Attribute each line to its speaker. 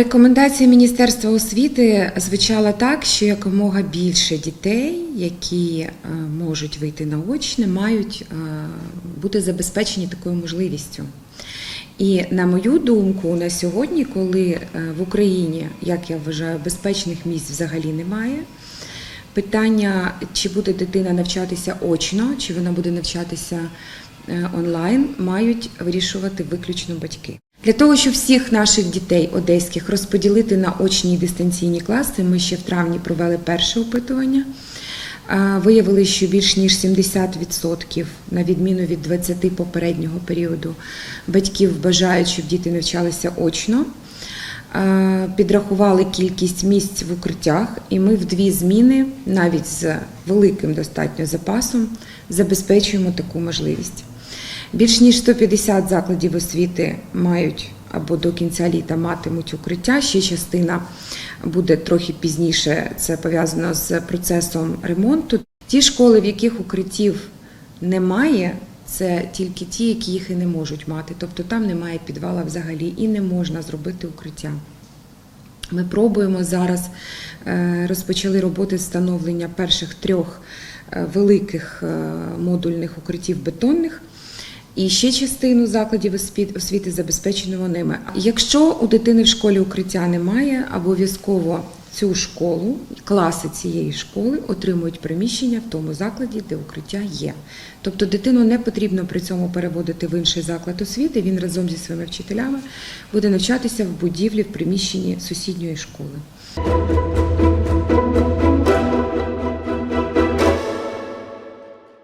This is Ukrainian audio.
Speaker 1: Рекомендація Міністерства освіти звучала так, що якомога більше дітей, які е, можуть вийти на очне, мають е, бути забезпечені такою можливістю. І на мою думку, на сьогодні, коли е, в Україні, як я вважаю, безпечних місць взагалі немає. Питання, чи буде дитина навчатися очно, чи вона буде навчатися онлайн, мають вирішувати виключно батьки. Для того, щоб всіх наших дітей одеських розподілити на очні і дистанційні класи, ми ще в травні провели перше опитування. Виявили, що більш ніж 70%, на відміну від 20 попереднього періоду, батьків бажають, щоб діти навчалися очно. Підрахували кількість місць в укриттях, і ми в дві зміни, навіть з великим достатньо запасом, забезпечуємо таку можливість. Більш ніж 150 закладів освіти мають або до кінця літа матимуть укриття. Ще частина буде трохи пізніше. Це пов'язано з процесом ремонту. Ті школи, в яких укриттів немає, це тільки ті, які їх і не можуть мати. Тобто там немає підвала взагалі і не можна зробити укриття. Ми пробуємо зараз е, розпочали роботи встановлення перших трьох е, великих е, модульних укриттів бетонних. І ще частину закладів освіт- освіти забезпечено ними. Якщо у дитини в школі укриття немає, обов'язково цю школу, класи цієї школи отримують приміщення в тому закладі, де укриття є. Тобто дитину не потрібно при цьому переводити в інший заклад освіти. Він разом зі своїми вчителями буде навчатися в будівлі в приміщенні сусідньої школи.